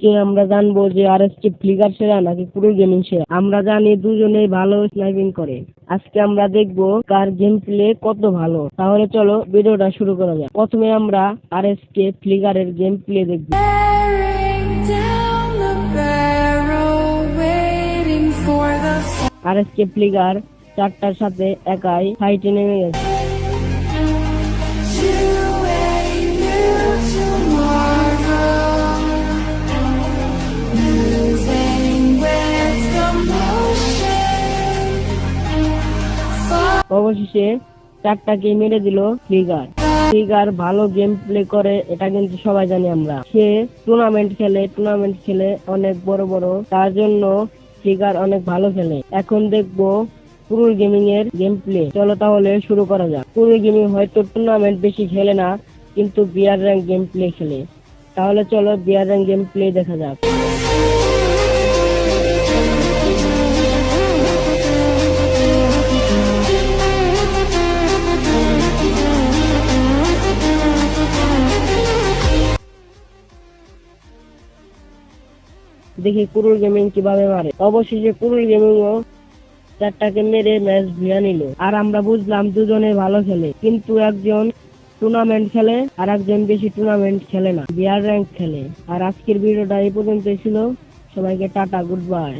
আজকে আমরা জানব যে আর এস কে ফ্লিকার সেরা নাকি পুরো গেমিং সেরা। আমরা জানি দুজনেই ভালো স্নাইপিং করে। আজকে আমরা দেখব কার গেম প্লে কত ভালো। তাহলে চলো ভিডিওটা শুরু করা যাক। প্রথমে আমরা আর এস কে ফ্লিকারের গেম প্লে দেখব আর এস কে ফ্লিকার চারটার সাথে একাই ফাইটে নেমে গেছে। অবশেষে চারটাকে মেরে দিল ফ্লিগার ফ্লিগার ভালো গেম প্লে করে, এটা কিন্তু সবাই জানি আমরা। সে টুর্নামেন্ট খেলে টুর্নামেন্ট খেলে অনেক বড় বড়, তার জন্য ফ্লিগার অনেক ভালো খেলে। এখন দেখব পুরুল গেমিং এর গেম প্লে চলো তাহলে শুরু করা যাক। পুরুল গেমিং হয়তো টুর্নামেন্ট বেশি খেলে না, কিন্তু বিয়ার র্যাঙ্ক গেম প্লে খেলে। তাহলে চলো বিয়ার র্যাঙ্ক গেম প্লে দেখা যাক। দেখি কুরুল গেমিং কীভাবে মারে। অবশেষে কুরুল গেমিং ও চারটাকে মেরে ম্যাচ ভিয়া নিল। আর আমরা বুঝলাম দুজনে ভালো খেলে, কিন্তু একজন টুর্নামেন্ট খেলে আর একজন বেশি টুর্নামেন্ট খেলে না, বিয়ার র্যাঙ্ক খেলে। আর আজকের ভিডিওটা এই পর্যন্তই ছিল। সবাইকে টাটা গুড বাই